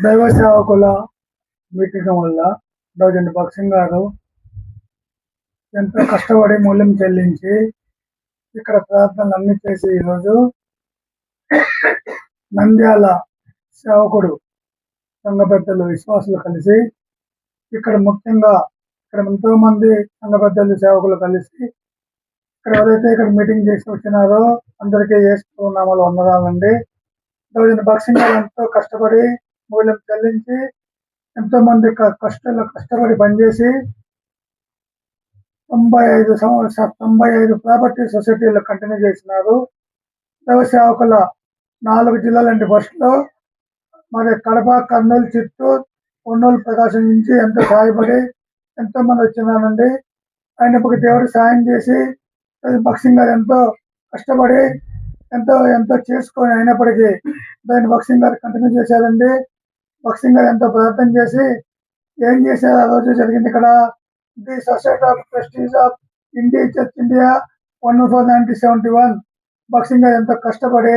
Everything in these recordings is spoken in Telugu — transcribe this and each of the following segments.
దైవ సేవకుల మీటింగ్ వల్ల డోజన్ భక్సింగ్ గారు ఎంతో కష్టపడి మూల్యం చెల్లించి ఇక్కడ ప్రార్థనలు అన్ని చేసి ఈరోజు నంద్యాల సేవకుడు సంఘ పెద్దలు విశ్వాసులు కలిసి ఇక్కడ ముఖ్యంగా ఇక్కడ ఎంతో మంది సంఘ పెద్దలు సేవకులు కలిసి ఇక్కడ ఎవరైతే ఇక్కడ మీటింగ్ చేసి వచ్చినారో అందరికీ వేస్తూ నామాలు వందనాలండి. రోజున భక్సింగ్ గారు ఎంతో కష్టపడి మూల్యం చెల్లించి ఎంతో మంది కష్టాలు కష్టపడి పనిచేసి తొంభై ఐదు సంవత్సర తొంభై ఐదు ప్రాపర్టీ సొసైటీలు కంటిన్యూ చేసినారు. వ్యవసాయకుల నాలుగు జిల్లాలంటి బస్సులో మరి కడప కర్నూలు చిత్తూరు కొన్నూలు ప్రకాశం నుంచి ఎంతో సహాయపడి ఎంతో మంది వచ్చినారండి. అయినప్పటికీ దేవుడు సాయం చేసి అది బక్సింగ్ గారు ఎంతో కష్టపడి ఎంతో ఎంతో చేసుకొని అయినప్పటికీ దాన్ని బక్సింగ్ గారు కంటిన్యూ చేశారండి. భక్సింగ్ గారు ఎంతో ప్రార్థన చేసి ఏం చేశారు? ఆ రోజు జరిగింది ఇక్కడ. The society of trustees of India church India one four nineteen seventy one. Bakht Singh గారు ఎంతో కష్టపడి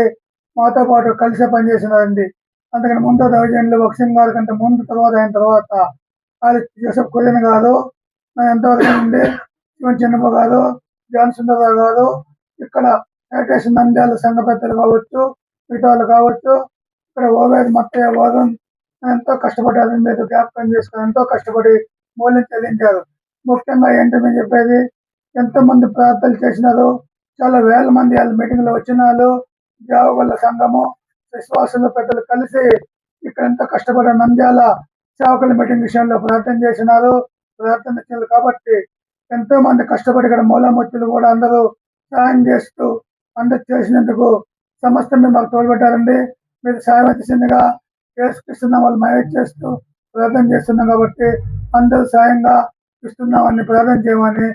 మాతో పాటు కలిసే పనిచేసినారండి అందుకని ముందు దౌజన్లు బక్సింగ్ గారి కంటే ముందు తర్వాత అయిన తర్వాత అది జోసెఫ్ కురియన్ గారు ఎంతవరకు ఉండి శివన్ చిన్నప్ప గారు జాన్ సుందరరావు గారు ఇక్కడ వెంకటేశ్వర నంద్యాల సంఘ పెద్దలు కావచ్చు మిగతా వాళ్ళు కావచ్చు ఇక్కడ ఓవేది మత్తయ్య వరుణ్ ఎంతో కష్టపడ్డారు మీరు జ్ఞాపకం చేసుకుని ఎంతో కష్టపడి మూల్యం చెల్లించారు ముఖ్యంగా ఏంటి మేము చెప్పేది ఎంతో మంది ప్రార్థనలు చేసినారు చాలా వేల మంది వాళ్ళ మీటింగ్లో వచ్చినారు దేవగల సంఘము విశ్వాసులు పెద్దలు కలిసి ఇక్కడ ఎంతో కష్టపడే నంద్యాల సేవకుల మీటింగ్ విషయంలో ప్రార్థన చేసినారు ప్రార్థన చేయాలి కాబట్టి ఎంతో మంది కష్టపడి ఇక్కడ మూలమూర్తులు కూడా అందరూ సహాయం చేస్తూ అందరు చేసినందుకు సమస్త మీరు మాకు తోడ్పెట్టారండి. మీరు సాయం వచ్చిందిగా చేసుకిస్తున్నాం వాళ్ళు మేనేజ్ చేస్తూ ప్రార్థన చేస్తున్నాం కాబట్టి అందరూ సాయంగా ఇస్తున్నామని ప్రార్థన చేయమని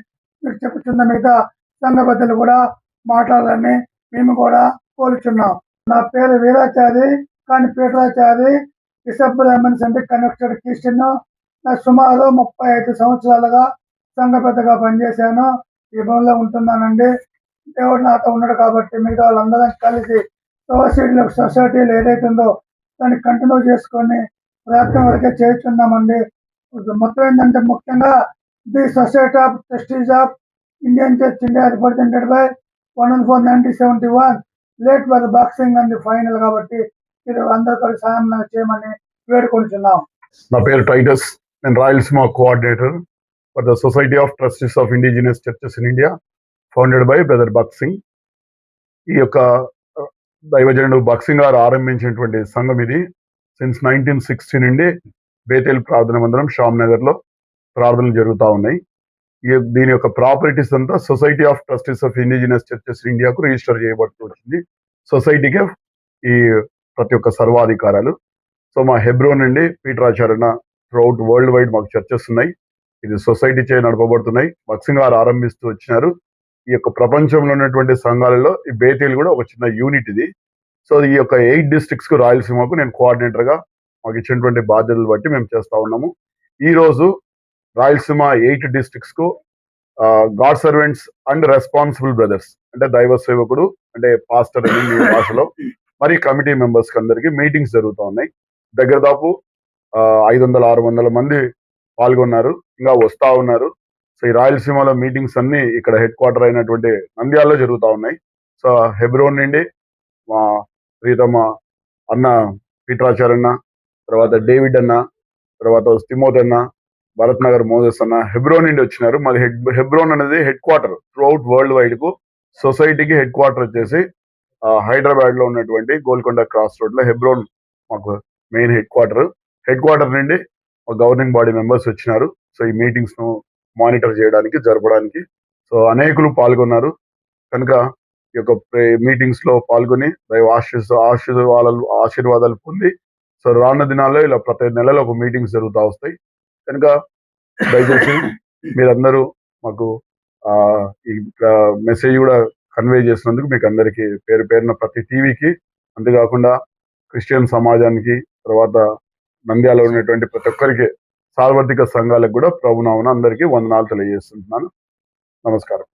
మీరు చెప్పుతున్న మిగతా సంఘ పెద్దలు కూడా మాట్లాడాలని మేము కూడా కోరుచున్నాం. నా పేరు వీరాచారి కానీ పీఠరాచారి December Brahmin center connected Christian. నా సుమారు ముప్పై ఐదు సంవత్సరాలుగా సంఘ పెద్దగా పనిచేశాను. ఈ భవన్లో ఉంటున్నానండి. దేవుడు నాతో ఉన్నాడు కాబట్టి మిగతా వాళ్ళందరం కలిసి సొసైటీలో సొసైటీలు ఏదైతుందో దాన్ని కంటిన్యూ చేసుకొని ప్రయత్నం వరకే చేస్తున్నామండి. మొత్తం ఏంటంటే ముఖ్యంగా the society of trustees of Indian church India represented by one one four nineteen seventy one. Late by the Bakht Singh అంది ఫైనల్ కాబట్టి మీరు అందరూ కలిసి సాయం చేయమని వేడుకుంటున్నాం. నా పేరు టైటస్. నేను Rayalaseema coordinator for the society of trustees of indigenous churches in India founded by brother Bakht Singh. ఈ యొక్క దైవజనుడు బక్సింగ్ గారు ఆరంభించినటువంటి సంఘం ఇది. సిన్స్ నైన్టీన్ సిక్స్టీ నుండి బేతేల్ ప్రార్థన మందిరం షామ్ నగర్లో ప్రార్థనలు జరుగుతూ ఉన్నాయి. దీని యొక్క ప్రాపర్టీస్ అంతా society of trustees of indigenous churches ఇండియాకు రిజిస్టర్ చేయబడుతూ వచ్చింది. సొసైటీకే ఈ ప్రతి ఒక్క సర్వాధికారాలు. సో మా హెబ్రో నుండి పీటర్ త్రూఅవుట్ వరల్డ్ వైడ్ మాకు చర్చెస్ ఉన్నాయి. ఇది సొసైటీ చే నడపబడుతున్నాయి. బక్సింగ్ గారు ఆరంభిస్తూ వచ్చినారు. ఈ యొక్క ప్రపంచంలో ఉన్నటువంటి సంఘాలలో ఈ బేతేలు కూడా ఒక చిన్న యూనిట్ ఇది. సో ఈ యొక్క ఎయిట్ డిస్ట్రిక్ట్స్కు రాయలసీమకు నేను కోఆర్డినేటర్గా మాకు ఇచ్చినటువంటి బాధ్యతలు బట్టి మేము చేస్తా ఉన్నాము. ఈ రోజు Rayalaseema eight డిస్ట్రిక్ట్స్కు god servants and responsible brothers అంటే దైవ సేవకుడు అంటే పాస్టర్ అని భాషలో మరి కమిటీ మెంబర్స్కి అందరికి మీటింగ్స్ జరుగుతూ ఉన్నాయి. దగ్గర దాపు ఐదు వందల ఆరు వందల మంది పాల్గొన్నారు ఇంకా వస్తా ఉన్నారు. సో ఈ రాయలసీమలో మీటింగ్స్ అన్ని ఇక్కడ హెడ్ క్వార్టర్ అయినటువంటి నంద్యాలలో జరుగుతూ ఉన్నాయి. సో హెబ్రోన్ నుండి మా ప్రీతమ అన్న పీటరాచార్ అన్న తర్వాత డేవిడ్ అన్న తర్వాత స్తిమోత్ అన్న భరత్ నగర్ మోదస్ అన్న హెబ్రోన్ నుండి వచ్చినారు. మాది హెడ్ హెబ్రోన్ అనేది హెడ్ క్వార్టర్ త్రూఅవుట్ వరల్డ్ వైడ్కు సొసైటీకి హెడ్ క్వార్టర్ వచ్చేసి హైదరాబాద్లో ఉన్నటువంటి గోల్కొండ క్రాస్ రోడ్లో హెబ్రోన్ మాకు main head quarter. Head quarter నుండి గవర్నింగ్ బాడీ మెంబర్స్ వచ్చినారు. సో ఈ మీటింగ్స్ను మానిటర్ చేయడానికి జరపడానికి. సో అనేకులు పాల్గొన్నారు. కనుక ఈ యొక్క మీటింగ్స్లో పాల్గొని దైవ ఆశీస్ ఆశీర్వాదాలు ఆశీర్వాదాలు పొంది సో రానున్న దినాల్లో ఇలా ప్రతి నెలలో ఒక మీటింగ్స్ జరుగుతూ వస్తాయి. కనుక దయచేసి మీరందరూ మాకు ఆ ఈ మెసేజ్ కూడా కన్వే చేసినందుకు మీకు అందరికీ పేరు పేరున ప్రతి టీవీకి అంతేకాకుండా క్రిస్టియన్ సమాజానికి తర్వాత నంద్యాల ఉన్నటువంటి ప్రతి ఒక్కరికి సార్వత్రిక సంఘాలకు కూడా ప్రభునామన అందరికీ వందనాలు తెలియజేస్తుంటున్నాను నమస్కారం.